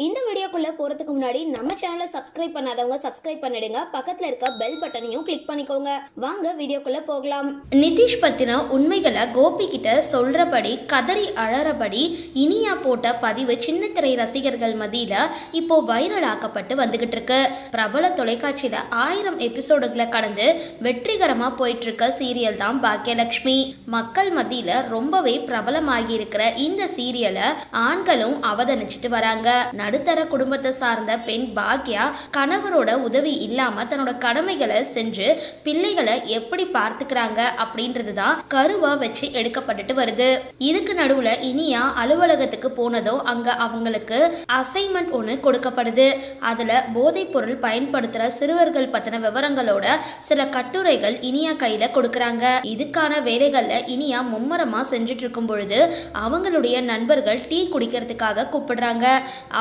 இந்த வீடியோக்குள்ள போறதுக்கு முன்னாடி நம்ம சேனலை சப்ஸ்கிரைப் பண்ணாதவங்க சப்ஸ்கிரைப் பண்ணிடுங்க. பக்கத்துல இருக்க பெல் பட்டனையும் கிளிக் பண்ணிக்கோங்க. வாங்க வீடியோக்குள்ள போகலாம். நிதிஷ் பத்தின உண்மைகளை கோபி கிட்ட சொல்றபடி கதறி அழறபடி இனியா போட்ட பதிவு சின்ன திரை ரசிகர்கள் மத்தியில இப்போ வைரல் ஆக்கப்பட்டு வந்துகிட்டு இருக்கு. பிரபல தொலைக்காட்சியில ஆயிரம் எபிசோடுகளை கடந்து வெற்றிகரமா போயிட்டு இருக்க சீரியல் தான் பாக்கியலட்சுமி. மக்கள் மத்தியில ரொம்பவே பிரபலமாகி இருக்கிற இந்த சீரியலை ஆண்களும் அவதானிச்சிட்டு வராங்க. நடுத்தர குடும்பத்தை சார்ந்த பெண் பாக்யா கணவரோட உதவி இல்லாம தன்னோட கடமைகளை செஞ்சு பிள்ளைகளை எப்படி பார்த்துக்கிறாங்க அப்படின்றது தான் கருவா வச்சு எடுக்கப்பட்டுட்டு வருது. இதுக்கு நடுவுல இனியா அலுவலகத்துக்கு போனதும் அங்க அவங்களுக்கு அசைன்மெண்ட் ஒன்று கொடுக்கப்படுது. அதுல போதைப் பொருள் பயன்படுத்துற சிறுவர்கள் பத்தின விவரங்களோட சில கட்டுரைகள் இனியா கையில கொடுக்கறாங்க. இதுக்கான வேலைகள்ல இனியா மும்மரமா செஞ்சுட்டு இருக்கும் பொழுது அவங்களுடைய நண்பர்கள் டீ குடிக்கிறதுக்காக கூப்பிடுறாங்க.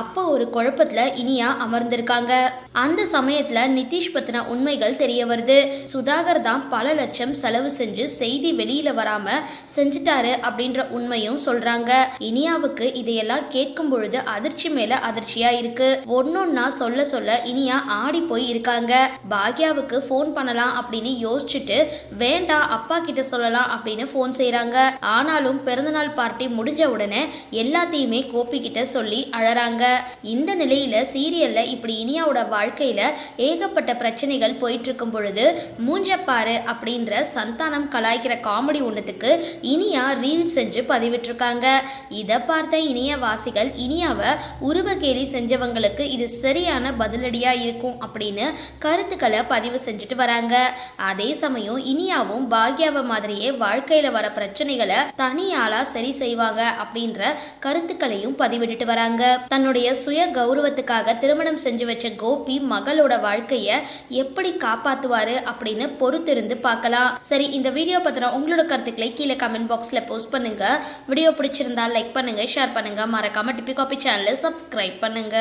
அப்ப அப்பா ஒரு குழப்பத்துல இனியா அமர்ந்திருக்காங்க. அந்த சமயத்துல நிதிஷ் பத்தின உண்மைகள் தெரிய வருது. சுதாகர் தான் பல லட்சம் செலவு செஞ்சு செய்தி வெளியில வராம செஞ்சுட்டாரு அப்படின்ற உண்மையும் சொல்றாங்க. இனியாவுக்கு இதையெல்லாம் கேட்கும் பொழுது அதிர்ச்சி மேல அதிர்ச்சியா இருக்கு. ஒன்னொன்னா சொல்ல சொல்ல இனியா ஆடி போய் இருக்காங்க. பாக்யாவுக்கு ஃபோன் பண்ணலாம் அப்படின்னு யோசிச்சுட்டு வேண்டாம் அப்பா கிட்ட சொல்லலாம் அப்படின்னு ஃபோன் செய்கிறாங்க ஆனாலும் பிறந்தநாள் பார்ட்டி முடிஞ்ச உடனே எல்லாத்தையுமே கோபி கிட்ட சொல்லி அழறாங்க. இந்த நிலையில சீரியல்ல இப்படி இனியாவோட வாழ்க்கையில ஏகப்பட்ட பிரச்சனைகள் போயிட்டு இருக்கும் பொழுது மூஞ்சப்பாரு அப்படின்ற சந்தானம் கலாய்க்கிற காமெடி ஒன்றுத்துக்கு இனியா ரீல் செஞ்சு பதிவிட்டிருக்காங்க. இதை பார்த்த இனிய வாசிகள் இனியாவை உருவகேலி செஞ்சவங்களுக்கு இது சரியான பதிலடியா இருக்கும் அப்படின்னு கருத்துக்களை பதிவு செஞ்சுட்டு வராங்க. அதே சமயம் இனியாவும் பாக்யாவை மாதிரியே வாழ்க்கையில வர பிரச்சனைகளை தனியாளா சரி செய்வாங்க அப்படின்ற கருத்துக்களையும் பதிவிட்டுட்டு வராங்க. தன்னுடைய சுய கௌரவத்துக்காக திருமணம் செஞ்சு வச்ச கோபி மகளோட வாழ்க்கையை எப்படி காப்பாத்துவாரு அப்படின்னு பொறுத்திருந்து பார்க்கலாம். சரி இந்த வீடியோ பத்தின உங்களோட கருத்துக்களை கீழே கமெண்ட் பாக்ஸ்ல போஸ்ட் பண்ணுங்க. வீடியோ பிடிச்சிருந்தா லைக் பண்ணுங்க ஷேர் பண்ணுங்க. மறக்காம டிபி காபி சேனலை சப்ஸ்கிரைப் பண்ணுங்க.